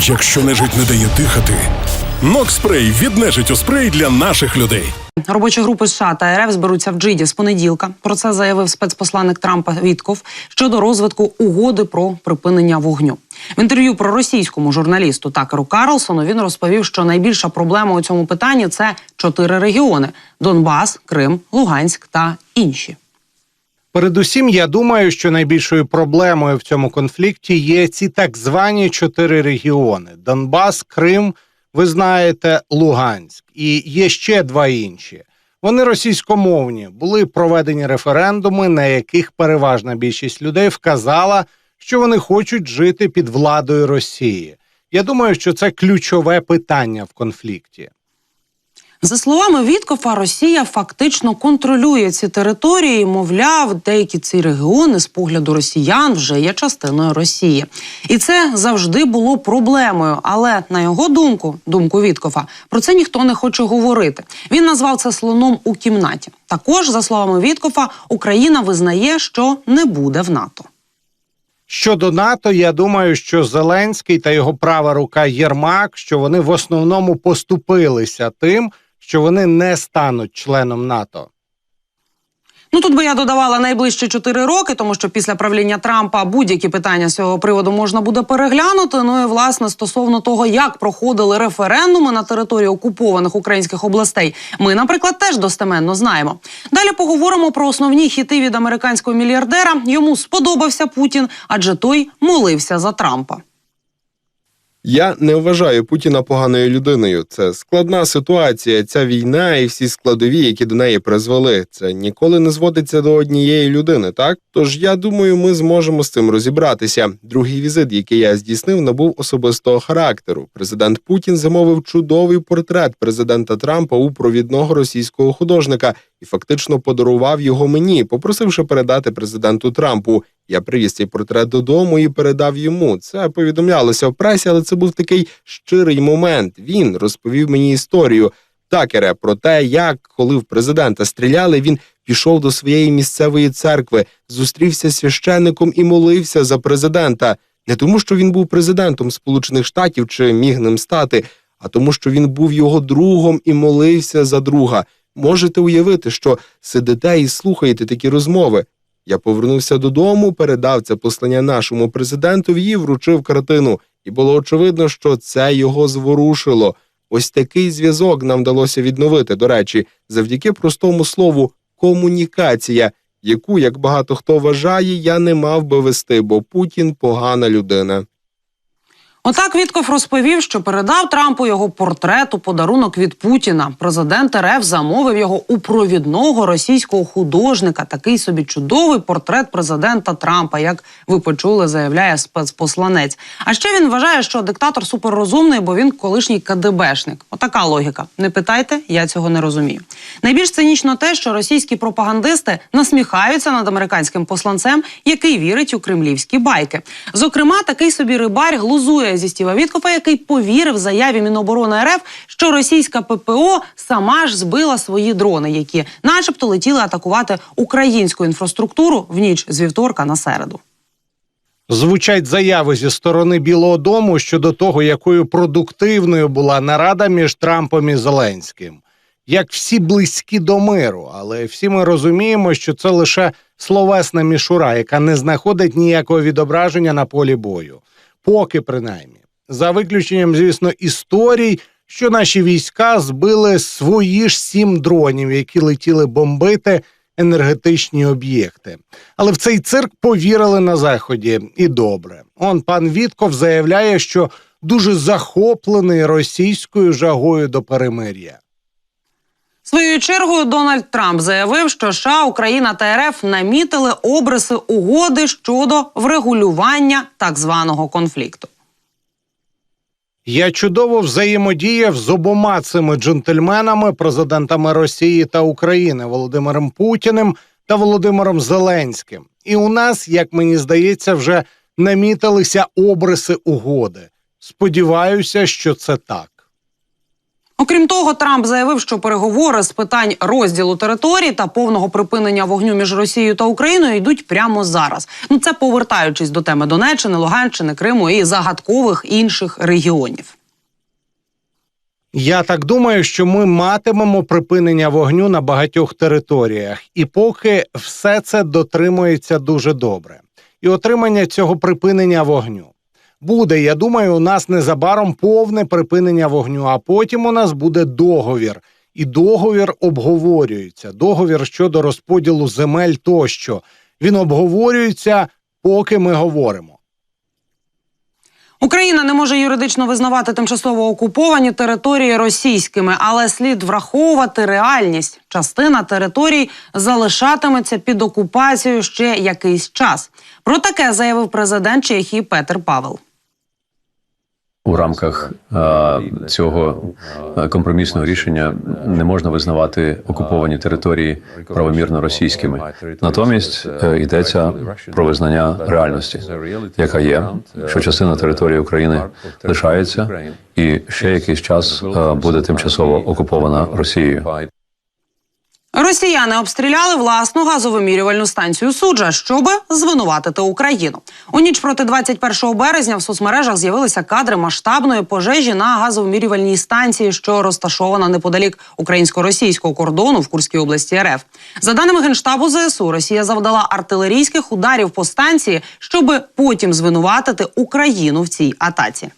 Якщо нежить не дає дихати, Нокспрей від нежиттю спрей для наших людей. Робочі групи США та РФ зберуться в Джиді з понеділка. Про це заявив спецпосланник Трампа Вітков щодо розвитку угоди про припинення вогню. В інтерв'ю про російському журналісту Такеру Карлсону він розповів, що найбільша проблема у цьому питанні це чотири регіони: Донбас, Крим, Луганськ та інші. Передусім, я думаю, що найбільшою проблемою в цьому конфлікті є ці так звані чотири регіони: Донбас, Крим, ви знаєте, Луганськ, і є ще два інші. Вони російськомовні, були проведені референдуми, на яких переважна більшість людей вказала, що вони хочуть жити під владою Росії. Я думаю, що це ключове питання в конфлікті. За словами Віткофа, Росія фактично контролює ці території. Мовляв, деякі ці регіони з погляду росіян вже є частиною Росії, і це завжди було проблемою. Але на його думку, думку Віткофа, про це ніхто не хоче говорити. Він назвав це слоном у кімнаті. Також, за словами Віткофа, Україна визнає, що не буде в НАТО. Щодо НАТО, я думаю, що Зеленський та його права рука Єрмак, що вони в основному поступилися тим, що вони не стануть членом НАТО. Ну тут би я додавала найближчі чотири роки, тому що після правління Трампа будь-які питання з цього приводу можна буде переглянути. Ну і власне стосовно того, як проходили референдуми на території окупованих українських областей, ми, наприклад, теж достеменно знаємо. Далі поговоримо про основні хіти від американського мільярдера. Йому сподобався Путін, адже той молився за Трампа. Я не вважаю Путіна поганою людиною. Це складна ситуація. Ця війна і всі складові, які до неї призвели. Це ніколи не зводиться до однієї людини. Так тож я думаю, ми зможемо з цим розібратися. Другий візит, який я здійснив, набув особистого характеру. Президент Путін замовив чудовий портрет президента Трампа у провідного російського художника і фактично подарував його мені, попросивши передати президенту Трампу. Я привіз цей портрет додому і передав йому. Це повідомлялося в пресі, але це був такий щирий момент. Він розповів мені історію такере про те, як коли в президента стріляли, він пішов до своєї місцевої церкви, зустрівся з священником і молився за президента. Не тому, що він був президентом Сполучених Штатів чи міг ним стати, а тому, що він був його другом і молився за друга. Можете уявити, що сидите і слухаєте такі розмови. Я повернувся додому, передав це послання нашому президенту, і вручив картину. І було очевидно, що це його зворушило. Ось такий зв'язок нам вдалося відновити. До речі, завдяки простому слову комунікація, яку, як багато хто вважає, я не мав би вести, бо Путін погана людина. Отак Вітков розповів, що передав Трампу його портрет у подарунок від Путіна. Президент РФ замовив його у провідного російського художника. Такий собі чудовий портрет президента Трампа, як ви почули, заявляє спецпосланець. А ще він вважає, що диктатор суперрозумний, бо він колишній КДБшник. Отака логіка. Не питайте, я цього не розумію. Найбільш цинічно те, що російські пропагандисти насміхаються над американським посланцем, який вірить у кремлівські байки. Зокрема, такий собі рибар глузує зі Стіва Віткофа, який повірив заяві Міноборони РФ, що російська ППО сама ж збила свої дрони, які, начебто, летіли атакувати українську інфраструктуру в ніч з вівторка на середу. Звучать заяви зі сторони Білого Дому щодо того, якою продуктивною була нарада між Трампом і Зеленським. Як всі близькі до миру, але всі ми розуміємо, що це лише словесна мішура, яка не знаходить ніякого відображення на полі бою. Поки принаймні, за виключенням, звісно, історій, що наші війська збили свої ж сім дронів, які летіли бомбити енергетичні об'єкти. Але в цей цирк повірили на заході, і добре. Он пан Вітков заявляє, що дуже захоплений російською жагою до перемир'я. Своєю чергою Дональд Трамп заявив, що США, Україна та РФ намітили обриси угоди щодо врегулювання так званого конфлікту. Я чудово взаємодіяв з обома цими джентльменами, президентами Росії та України Володимиром Путіним та Володимиром Зеленським. І у нас, як мені здається, вже намітилися обриси угоди. Сподіваюся, що це так. Окрім того, Трамп заявив, що переговори з питань розділу територій та повного припинення вогню між Росією та Україною йдуть прямо зараз. Ну це повертаючись до теми Донеччини, Луганщини, Криму і загадкових інших регіонів. Я так думаю, що ми матимемо припинення вогню на багатьох територіях, і поки все це дотримується дуже добре. І отримання цього припинення вогню буде. Я думаю, у нас незабаром повне припинення вогню, а потім у нас буде договір. І договір обговорюється. Договір щодо розподілу земель тощо. Він обговорюється, поки ми говоримо. Україна не може юридично визнавати тимчасово окуповані території російськими, але слід враховувати реальність. Частина територій залишатиметься під окупацією ще якийсь час. Про таке заявив президент Чехії Петер Павел. У рамках е, цього е, компромісного рішення не можна визнавати окуповані території правомірно російськими. Натомість е, йдеться про визнання реальності, яка є, що частина території України лишається, і ще якийсь час буде тимчасово окупована Росією. Росіяни обстріляли власну газовимірювальну станцію суджа, щоб звинуватити Україну. У ніч проти 21 березня в соцмережах з'явилися кадри масштабної пожежі на газовимірювальній станції, що розташована неподалік українсько-російського кордону в Курській області РФ. За даними генштабу ЗСУ, Росія завдала артилерійських ударів по станції, щоб потім звинуватити Україну в цій атаці.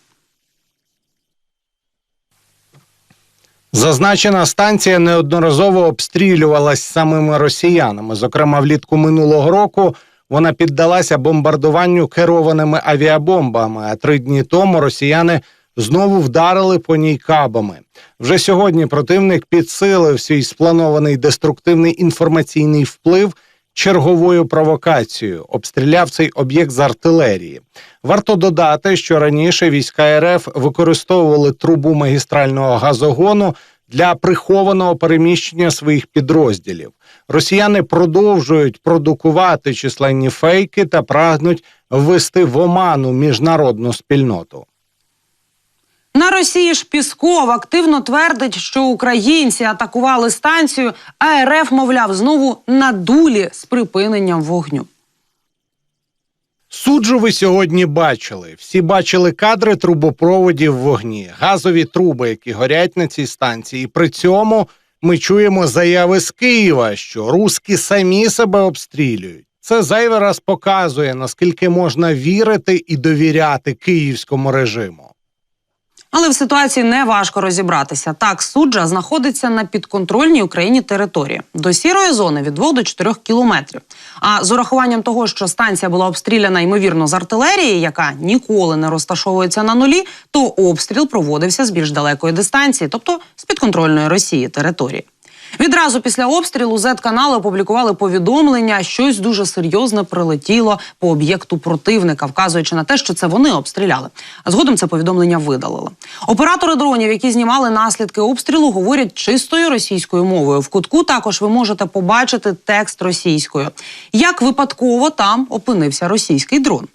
Зазначена станція неодноразово обстрілювалась самими росіянами. Зокрема, влітку минулого року вона піддалася бомбардуванню керованими авіабомбами. А три дні тому росіяни знову вдарили по ній кабами. Вже сьогодні противник підсилив свій спланований деструктивний інформаційний вплив черговою провокацією. Обстріляв цей об'єкт з артилерії. Варто додати, що раніше війська РФ використовували трубу магістрального газогону для прихованого переміщення своїх підрозділів. Росіяни продовжують продукувати численні фейки та прагнуть ввести в оману міжнародну спільноту. На Росії ж Пісков активно твердить, що українці атакували станцію, а РФ, мовляв, знову на дулі з припиненням вогню. Суджу ви сьогодні бачили. Всі бачили кадри трубопроводів в вогні, газові труби, які горять на цій станції. І при цьому ми чуємо заяви з Києва, що руски самі себе обстрілюють. Це зайвий раз показує, наскільки можна вірити і довіряти київському режиму. Але в ситуації не важко розібратися. Так, суджа знаходиться на підконтрольній Україні території до сірої зони від 2 до 4 кілометрів. А з урахуванням того, що станція була обстріляна ймовірно з артилерії, яка ніколи не розташовується на нулі, то обстріл проводився з більш далекої дистанції, тобто з підконтрольної Росії території. Відразу після обстрілу Z-канали опублікували повідомлення, щось дуже серйозне прилетіло по об'єкту противника, вказуючи на те, що це вони обстріляли. А згодом це повідомлення видалили. Оператори дронів, які знімали наслідки обстрілу, говорять чистою російською мовою. В кутку також ви можете побачити текст російською. Як випадково там опинився російський дрон.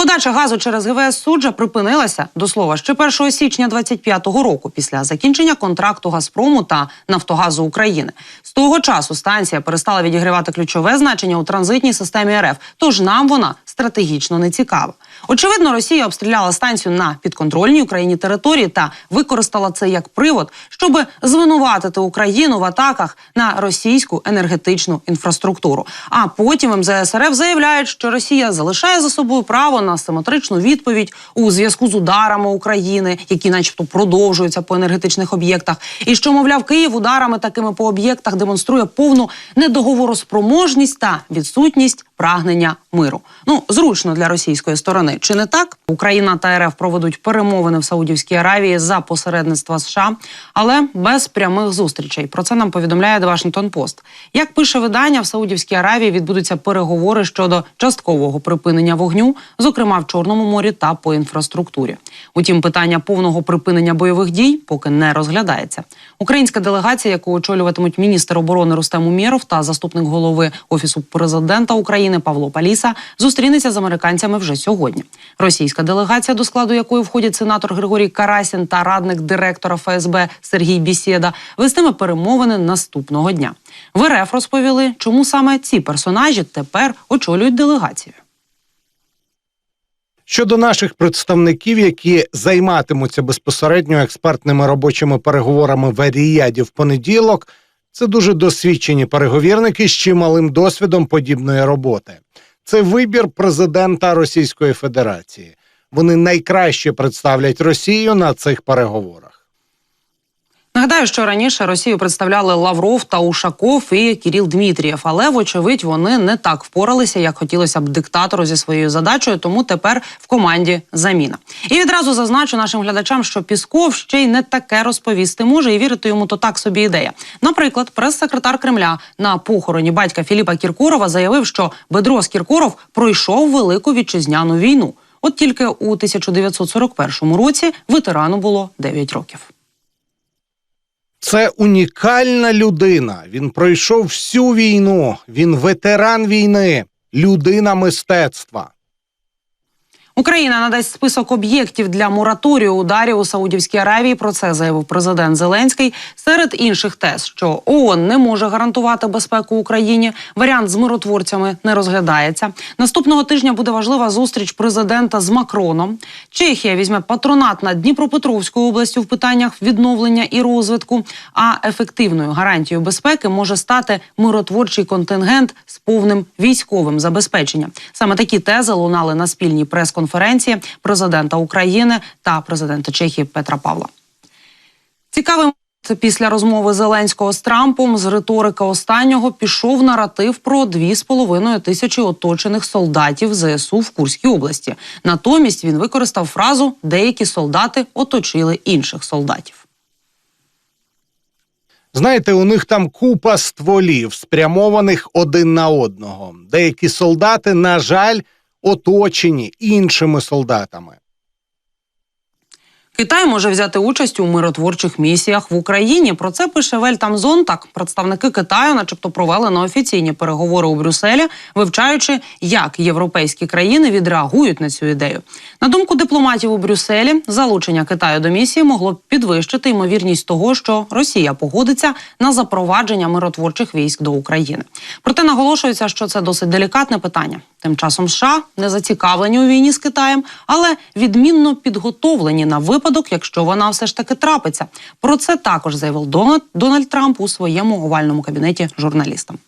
Подача газу через ГВС суджа припинилася до слова ще 1 січня 25-го року після закінчення контракту Газпрому та Нафтогазу України. З того часу станція перестала відігравати ключове значення у транзитній системі РФ. Тож нам вона стратегічно не цікава. Очевидно, Росія обстріляла станцію на підконтрольній Україні території та використала це як привод, щоб звинуватити Україну в атаках на російську енергетичну інфраструктуру. А потім МЗС РФ заявляють, що Росія залишає за собою право на симетричну відповідь у зв'язку з ударами України, які, начебто, продовжуються по енергетичних об'єктах, і що, мовляв, Київ ударами такими по об'єктах демонструє повну недоговороспроможність та відсутність прагнення миру. Ну зручно для російської сторони. Чи не так? Україна та РФ проведуть перемовини в Саудівській Аравії за посередництва США, але без прямих зустрічей. Про це нам повідомляє The Post. Як пише видання, в Саудівській Аравії відбудуться переговори щодо часткового припинення вогню, зокрема зокрема в Чорному морі та по інфраструктурі. Утім, питання повного припинення бойових дій поки не розглядається. Українська делегація, яку очолюватимуть міністр оборони Рустем Умєров та заступник голови офісу президента України Павло Паліса, зустрінеться з американцями вже сьогодні. Російська делегація, до складу якої входять сенатор Григорій Карасін та радник директора ФСБ Сергій Бісєда, вестиме перемовини наступного дня. В РФ розповіли, чому саме ці персонажі тепер очолюють делегацію. Щодо наших представників, які займатимуться безпосередньо експертними робочими переговорами в Аріяді в понеділок, це дуже досвідчені переговірники з чималим досвідом подібної роботи. Це вибір президента Російської Федерації. Вони найкраще представлять Росію на цих переговорах. Нагадаю, що раніше Росію представляли Лавров та Ушаков і Кіріл Дмітрієв, але вочевидь вони не так впоралися, як хотілося б диктатору зі своєю задачею. Тому тепер в команді заміна. І відразу зазначу нашим глядачам, що Пісков ще й не таке розповісти може, і вірити йому то так собі ідея. Наприклад, прес-секретар Кремля на похороні батька Філіпа Кіркорова заявив, що Бедрос Кіркоров пройшов велику вітчизняну війну. От тільки у 1941 році ветерану було 9 років. Це унікальна людина. Він пройшов всю війну. Він ветеран війни, людина мистецтва. Україна надасть список об'єктів для мораторію ударів у Саудівській Аравії. Про це заявив президент Зеленський. Серед інших тез, що ООН не може гарантувати безпеку Україні. Варіант з миротворцями не розглядається. Наступного тижня буде важлива зустріч президента з Макроном. Чехія візьме патронат над Дніпропетровською областю в питаннях відновлення і розвитку. А ефективною гарантією безпеки може стати миротворчий контингент з повним військовим забезпеченням. Саме такі тези лунали на спільній прес-конференції президента України та президента Чехії Петра Павла. Цікавим після розмови Зеленського з Трампом з риторики останнього пішов наратив про 2,5 тисячі оточених солдатів ЗСУ в Курській області. Натомість він використав фразу Деякі солдати оточили інших солдатів. Знаєте, у них там купа стволів, спрямованих один на одного. Деякі солдати, на жаль, оточені іншими солдатами. Китай може взяти участь у миротворчих місіях в Україні. Про це пише Вельтамзон. Так, представники Китаю, начебто, провели неофіційні переговори у Брюсселі, вивчаючи, як європейські країни відреагують на цю ідею. На думку дипломатів у Брюсселі, залучення Китаю до місії могло б підвищити ймовірність того, що Росія погодиться на запровадження миротворчих військ до України. Проте наголошується, що це досить делікатне питання. Тим часом США не зацікавлені у війні з Китаєм, але відмінно підготовлені на випадок, якщо вона все ж таки трапиться. Про це також заявив Дональд, Дональд Трамп у своєму овальному кабінеті журналістам.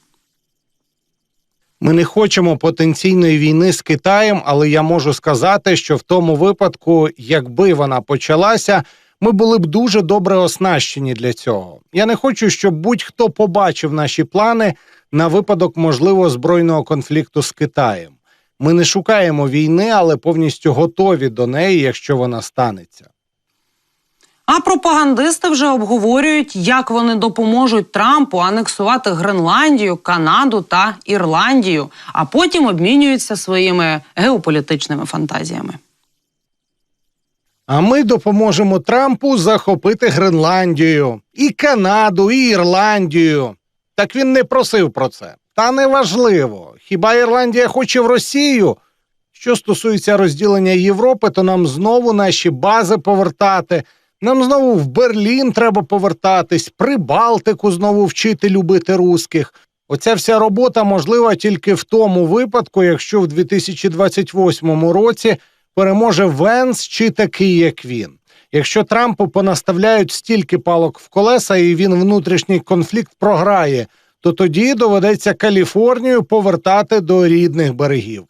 Ми не хочемо потенційної війни з Китаєм, але я можу сказати, що в тому випадку, якби вона почалася, ми були б дуже добре оснащені для цього. Я не хочу, щоб будь-хто побачив наші плани на випадок можливого збройного конфлікту з Китаєм. Ми не шукаємо війни, але повністю готові до неї, якщо вона станеться. А пропагандисти вже обговорюють, як вони допоможуть Трампу анексувати Гренландію, Канаду та Ірландію, а потім обмінюються своїми геополітичними фантазіями. А ми допоможемо Трампу захопити Гренландію, і Канаду, і Ірландію. Так він не просив про це. Та неважливо. Хіба Ірландія хоче в Росію? Що стосується розділення Європи, то нам знову наші бази повертати. Нам знову в Берлін треба повертатись, Прибалтику знову вчити любити русських. Оця вся робота можлива тільки в тому випадку, якщо в 2028 році переможе Венс чи такий, як він. Якщо Трампу понаставляють стільки палок в колеса, і він внутрішній конфлікт програє, то тоді доведеться Каліфорнію повертати до рідних берегів.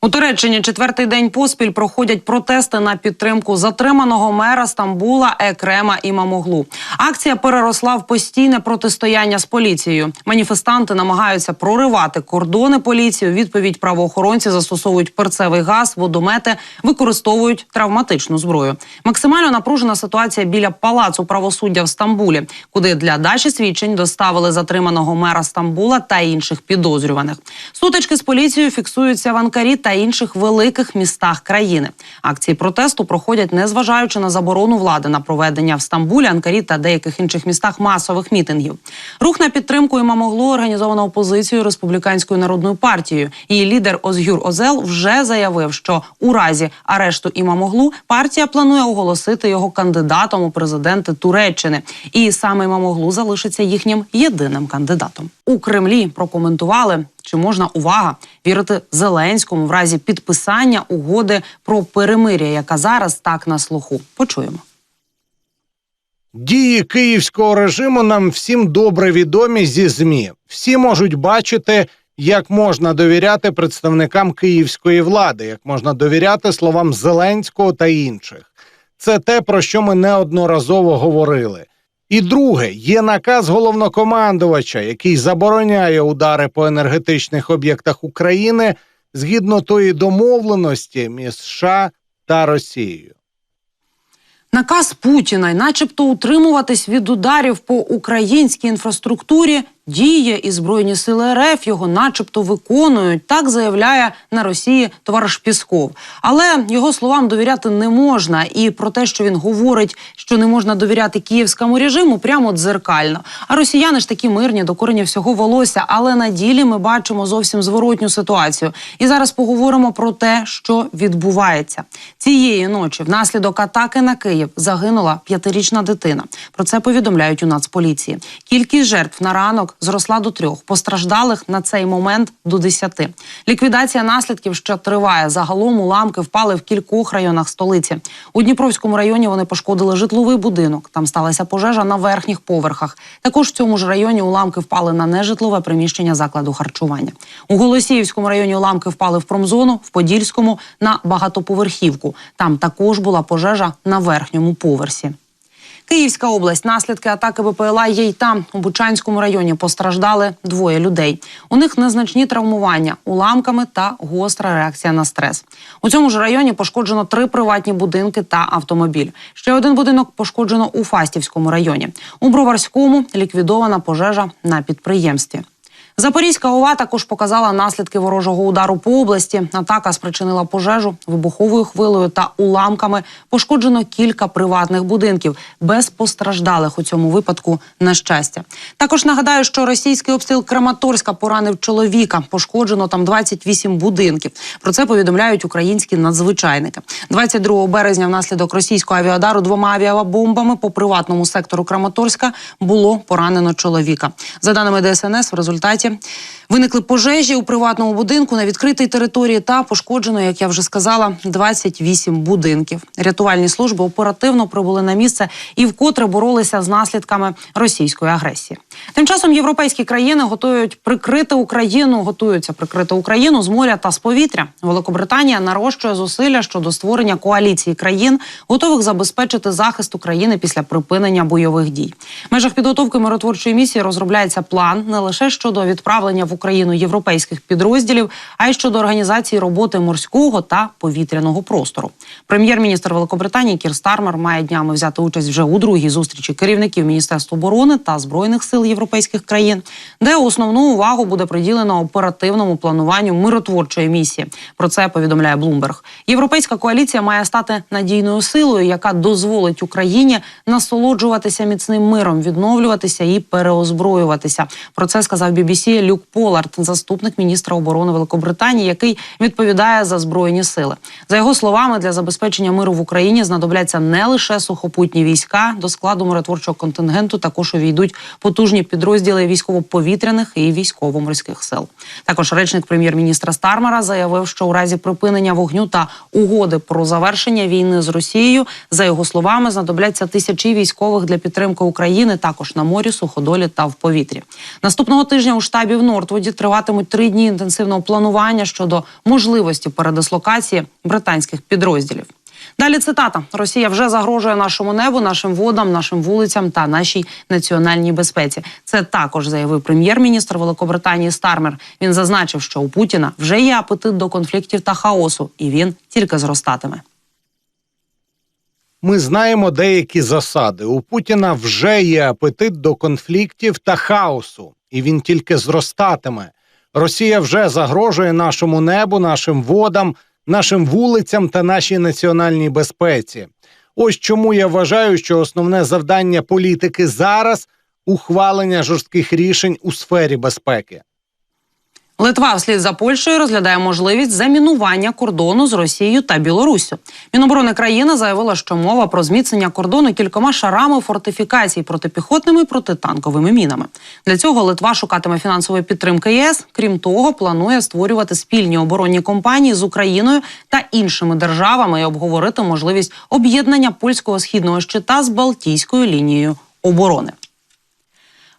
У Туреччині четвертий день поспіль проходять протести на підтримку затриманого мера Стамбула Екрема Імамоглу. Акція переросла в постійне протистояння з поліцією. Маніфестанти намагаються проривати кордони поліції. Відповідь правоохоронці застосовують перцевий газ, водомети, використовують травматичну зброю. Максимально напружена ситуація біля палацу правосуддя в Стамбулі, куди для дачі свідчень доставили затриманого мера Стамбула та інших підозрюваних. Сутички з поліцією фіксуються в Анкарі та інших великих містах країни. Акції протесту проходять незважаючи на заборону влади на проведення в Стамбулі, Анкарі та деяких інших містах масових мітингів. Рух на підтримку імамоглу організовано опозицією республіканською народною партією. Її лідер Озгюр Озел вже заявив, що у разі арешту імамоглу партія планує оголосити його кандидатом у президенти Туреччини, і саме імамоглу залишиться їхнім єдиним кандидатом. У Кремлі прокоментували, чи можна увага вірити Зеленському в разі підписання угоди про перемир'я, яка зараз так на слуху. Почуємо. Дії київського режиму нам всім добре відомі зі ЗМІ. Всі можуть бачити, як можна довіряти представникам київської влади, як можна довіряти словам Зеленського та інших. Це те, про що ми неодноразово говорили. І друге, є наказ головнокомандувача, який забороняє удари по енергетичних об'єктах України згідно тої домовленості між США та Росією. Наказ Путіна, начебто утримуватись від ударів по українській інфраструктурі, діє і збройні сили РФ його, начебто, виконують. Так заявляє на Росії товариш Пісков. Але його словам довіряти не можна. І про те, що він говорить, що не можна довіряти київському режиму, прямо дзеркально. А росіяни ж такі мирні до корення всього волосся. Але на ділі ми бачимо зовсім зворотню ситуацію. І зараз поговоримо про те, що відбувається цієї ночі. Внаслідок атаки на Київ загинула п'ятирічна дитина. Про це повідомляють у Нацполіції. Кількість жертв на ранок зросла до трьох. Постраждалих на цей момент до десяти. Ліквідація наслідків ще триває. Загалом уламки впали в кількох районах столиці. У Дніпровському районі вони пошкодили житловий будинок. Там сталася пожежа на верхніх поверхах. Також в цьому ж районі уламки впали на нежитлове приміщення закладу харчування. У Голосіївському районі уламки впали в промзону, в Подільському на багатоповерхівку. Там також була пожежа на верхньому поверсі. Київська область. Наслідки атаки БПЛА є й там. У Бучанському районі постраждали двоє людей. У них незначні травмування уламками та гостра реакція на стрес. У цьому ж районі пошкоджено три приватні будинки та автомобіль. Ще один будинок пошкоджено у Фастівському районі. У Броварському ліквідована пожежа на підприємстві. Запорізька ОВА також показала наслідки ворожого удару по області. Атака спричинила пожежу вибуховою хвилею та уламками. Пошкоджено кілька приватних будинків без постраждалих у цьому випадку. На щастя, також нагадаю, що російський обстріл Краматорська поранив чоловіка. Пошкоджено там 28 будинків. Про це повідомляють українські надзвичайники. 22 березня, внаслідок російського авіадару двома авіабомбами по приватному сектору Краматорська було поранено чоловіка. За даними ДСНС, в результаті виникли пожежі у приватному будинку на відкритій території та пошкоджено, як я вже сказала, 28 будинків. Рятувальні служби оперативно прибули на місце і вкотре боролися з наслідками російської агресії. Тим часом європейські країни готують прикрити Україну, готуються прикрити Україну з моря та з повітря. Великобританія нарощує зусилля щодо створення коаліції країн, готових забезпечити захист України після припинення бойових дій. В межах підготовки миротворчої місії розробляється план не лише щодо відправлення в Україну європейських підрозділів, а й щодо організації роботи морського та повітряного простору. Прем'єр-міністр Великобританії Кір Стармер має днями взяти участь вже у другій зустрічі керівників Міністерства оборони та збройних сил європейських країн, де основну увагу буде приділено оперативному плануванню миротворчої місії. Про це повідомляє Блумберг. Європейська коаліція має стати надійною силою, яка дозволить Україні насолоджуватися міцним миром, відновлюватися і переозброюватися. Про це сказав BBC Люк Полард, заступник міністра оборони Великобританії, який відповідає за збройні сили. За його словами, для забезпечення миру в Україні знадобляться не лише сухопутні війська. До складу миротворчого контингенту також увійдуть потужні підрозділи військово-повітряних і військово-морських сил. Також речник прем'єр-міністра Стармера заявив, що у разі припинення вогню та угоди про завершення війни з Росією, за його словами, знадобляться тисячі військових для підтримки України також на морі, суходолі та в повітрі. Наступного тижня у штабі в Нортвуді триватимуть три дні інтенсивного планування щодо можливості передислокації британських підрозділів. Далі цитата: Росія вже загрожує нашому небу, нашим водам, нашим вулицям та нашій національній безпеці. Це також заявив прем'єр-міністр Великобританії Стармер. Він зазначив, що у Путіна вже є апетит до конфліктів та хаосу, і він тільки зростатиме. Ми знаємо деякі засади. У Путіна вже є апетит до конфліктів та хаосу, і він тільки зростатиме. Росія вже загрожує нашому небу, нашим водам, нашим вулицям та нашій національній безпеці. Ось чому я вважаю, що основне завдання політики зараз ухвалення жорстких рішень у сфері безпеки. Литва вслід за Польщею розглядає можливість замінування кордону з Росією та Білоруссю. Міноборони країни заявила, що мова про зміцнення кордону кількома шарами фортифікацій протипіхотними і протитанковими мінами. Для цього Литва шукатиме фінансової підтримки ЄС. Крім того, планує створювати спільні оборонні компанії з Україною та іншими державами і обговорити можливість об'єднання польського східного щита з Балтійською лінією оборони.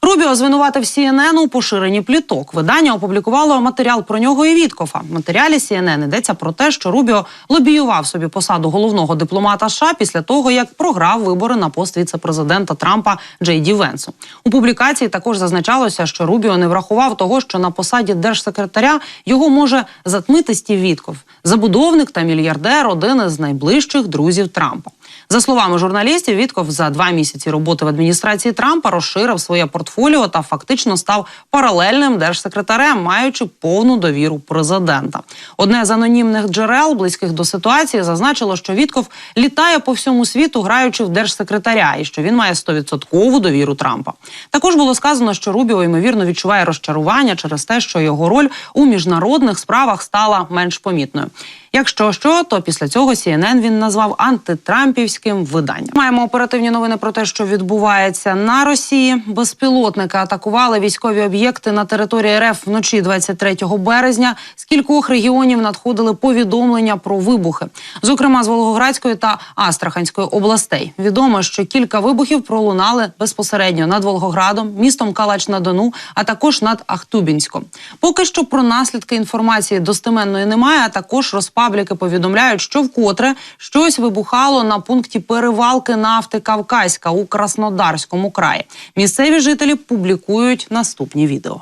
Рубіо звинуватив CNN у поширенні пліток. Видання опублікувало матеріал про нього і Віткофа. В матеріалі CNN йдеться про те, що Рубіо лобіював собі посаду головного дипломата США після того, як програв вибори на пост віце-президента Трампа Джей Ді Венсу. У публікації також зазначалося, що Рубіо не врахував того, що на посаді держсекретаря його може затмити Стів Вітков, забудовник та мільярдер, один із найближчих друзів Трампа. За словами журналістів, Вітков за два місяці роботи в адміністрації Трампа розширив своє портфоліо та фактично став паралельним держсекретарем, маючи повну довіру президента. Одне з анонімних джерел, близьких до ситуації, зазначило, що Вітков літає по всьому світу, граючи в держсекретаря, і що він має 100% довіру Трампа. Також було сказано, що Рубіо ймовірно відчуває розчарування через те, що його роль у міжнародних справах стала менш помітною. Якщо що, то після цього CNN він назвав антитрампівським виданням. Маємо оперативні новини про те, що відбувається на Росії. Безпілотники атакували військові об'єкти на території РФ вночі 23 березня. З кількох регіонів надходили повідомлення про вибухи, зокрема з Волгоградської та Астраханської областей. Відомо, що кілька вибухів пролунали безпосередньо над Волгоградом, містом Калач на Дону, а також над Ахтубінськом. Поки що про наслідки інформації достеменної немає. А також розпабліки повідомляють, що вкотре щось вибухало на пункті перевалки нафти Кавказька у Краснодарському краї. Місцеві жителі публікують наступні відео.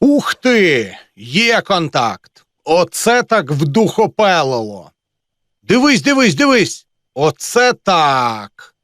Ух ти! Є контакт! Оце так вдухопелило. Дивись, дивись, дивись! Оце так.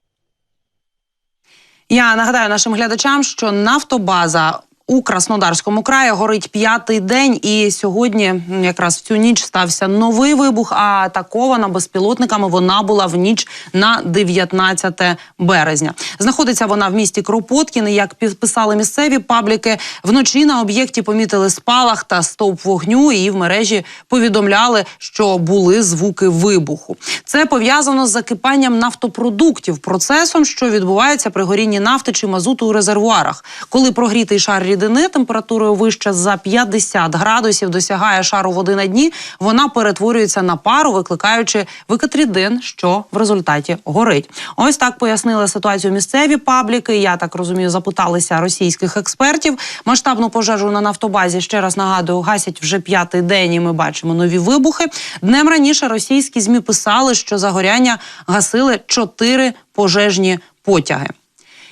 Я нагадаю нашим глядачам, що нафтобаза. У Краснодарському краї горить п'ятий день, і сьогодні, якраз в цю ніч, стався новий вибух. А атакована безпілотниками вона була в ніч на 19 березня. Знаходиться вона в місті Кропоткін. Як писали місцеві пабліки, вночі на об'єкті помітили спалах та стовп вогню. І в мережі повідомляли, що були звуки вибуху. Це пов'язано з закипанням нафтопродуктів, процесом, що відбувається при горінні нафти чи мазуту у резервуарах. Коли прогрітий шар рідини температурою вище за 50 градусів досягає шару води на дні, вона перетворюється на пару, викликаючи викатрідин, що в результаті горить. Ось так пояснили ситуацію місцеві пабліки. Я так розумію, запиталися російських експертів. Масштабну пожежу на нафтобазі ще раз нагадую, гасять вже п'ятий день. І ми бачимо нові вибухи. Днем раніше російські змі писали, що загоряння гасили чотири пожежні потяги.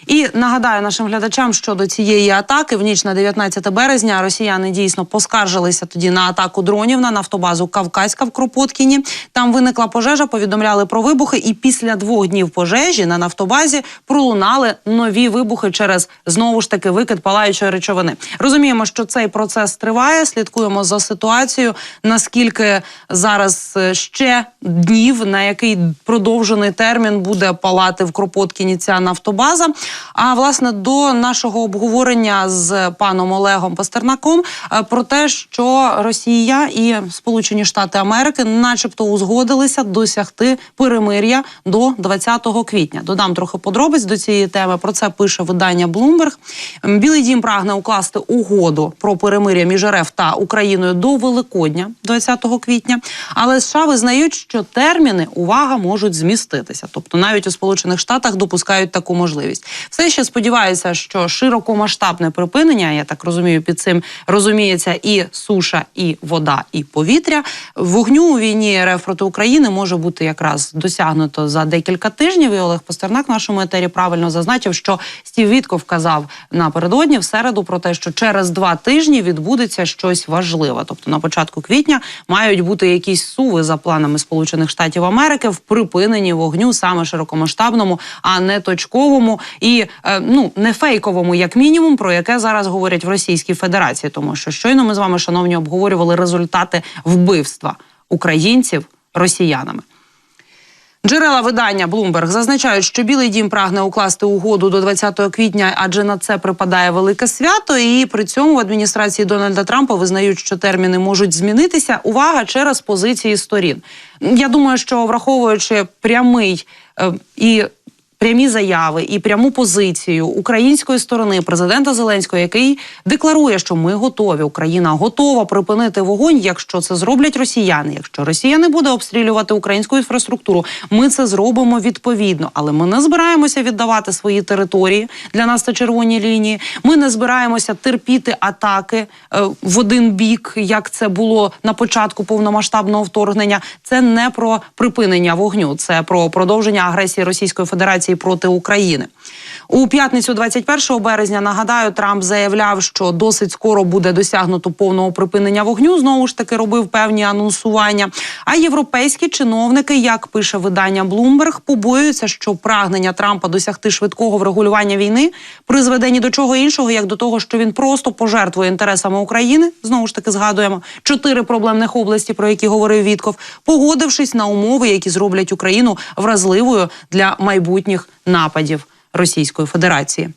І нагадаю нашим глядачам щодо цієї атаки в ніч на 19 березня росіяни дійсно поскаржилися тоді на атаку дронів на нафтобазу Кавказька в Кропоткіні. Там виникла пожежа, повідомляли про вибухи. І після двох днів пожежі на нафтобазі пролунали нові вибухи через знову ж таки викид палаючої речовини. Розуміємо, що цей процес триває. Слідкуємо за ситуацією. Наскільки зараз е, ще днів, на який продовжений термін буде палати в Кропоткіні ця нафтобаза. А власне до нашого обговорення з паном Олегом Пастернаком е, про те, що Росія і Сполучені Штати Америки, начебто, узгодилися досягти перемир'я до 20 квітня. Додам трохи подробиць до цієї теми. Про це пише видання Bloomberg. Білий дім прагне укласти угоду про перемир'я між РФ та Україною до Великодня, 20 квітня. Але США визнають, що терміни увага можуть зміститися. Тобто навіть у Сполучених Штатах допускають таку можливість. Все ще сподіваюся, що широкомасштабне припинення, я так розумію, під цим розуміється і суша, і вода, і повітря. Вогню у війні РФ проти України може бути якраз досягнуто за декілька тижнів. І Олег Пастернак в нашому етері правильно зазначив, що Стів Вітков казав напередодні в середу про те, що через два тижні відбудеться щось важливе. Тобто на початку квітня мають бути якісь суви за планами Сполучених Штатів Америки в припиненні вогню саме широкомасштабному, а не точковому. І і е, ну не фейковому, як мінімум, про яке зараз говорять в Російській Федерації, тому що щойно ми з вами, шановні, обговорювали результати вбивства українців росіянами. Джерела видання Bloomberg зазначають, що Білий Дім прагне укласти угоду до 20 квітня, адже на це припадає велике свято. І при цьому в адміністрації Дональда Трампа визнають, що терміни можуть змінитися. Увага через позиції сторін. Я думаю, що враховуючи прямий е, і прямі заяви і пряму позицію української сторони президента Зеленського, який декларує, що ми готові. Україна готова припинити вогонь, якщо це зроблять росіяни. Якщо Росія не буде обстрілювати українську інфраструктуру, ми це зробимо відповідно. Але ми не збираємося віддавати свої території. Для нас це червоні лінії. Ми не збираємося терпіти атаки е, в один бік, як це було на початку повномасштабного вторгнення. Це не про припинення вогню, це про продовження агресії Російської Федерації проти України. У п'ятницю, 21 березня, нагадаю, Трамп заявляв, що досить скоро буде досягнуто повного припинення вогню. Знову ж таки робив певні анонсування. А європейські чиновники, як пише видання Bloomberg, побоюються, що прагнення Трампа досягти швидкого врегулювання війни призведе ні до чого іншого, як до того, що він просто пожертвує інтересами України. Знову ж таки згадуємо чотири проблемних області, про які говорив Вітков, погодившись на умови, які зроблять Україну вразливою для майбутніх нападів Російської Федерації.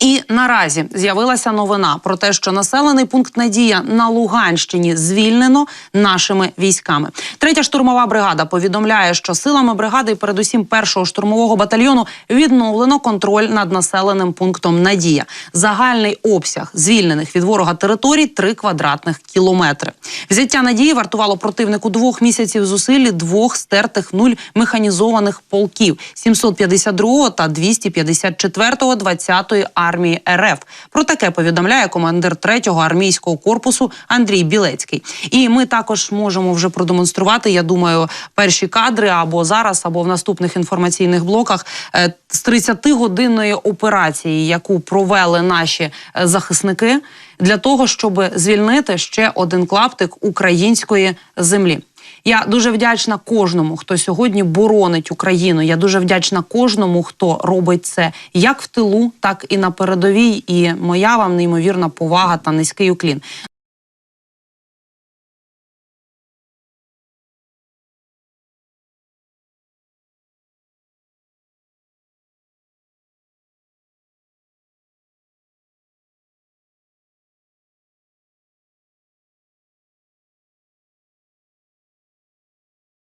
І наразі з'явилася новина про те, що населений пункт Надія на Луганщині звільнено нашими військами. Третя штурмова бригада повідомляє, що силами бригади, передусім першого штурмового батальйону, відновлено контроль над населеним пунктом Надія. Загальний обсяг звільнених від ворога територій 3 квадратних кілометри. Взяття надії вартувало противнику двох місяців зусиль двох стертих нуль механізованих полків 752 та 254 20-ї армії РФ. Про таке повідомляє командир 3-го армійського корпусу Андрій Білецький. І ми також можемо вже продемонструвати. Я думаю, перші кадри або зараз, або в наступних інформаційних блоках е, з 30-годинної операції, яку провели наші е, захисники, для того, щоб звільнити ще один клаптик української землі. Я дуже вдячна кожному, хто сьогодні боронить Україну. Я дуже вдячна кожному, хто робить це як в тилу, так і на передовій. І моя вам неймовірна повага та низький уклін.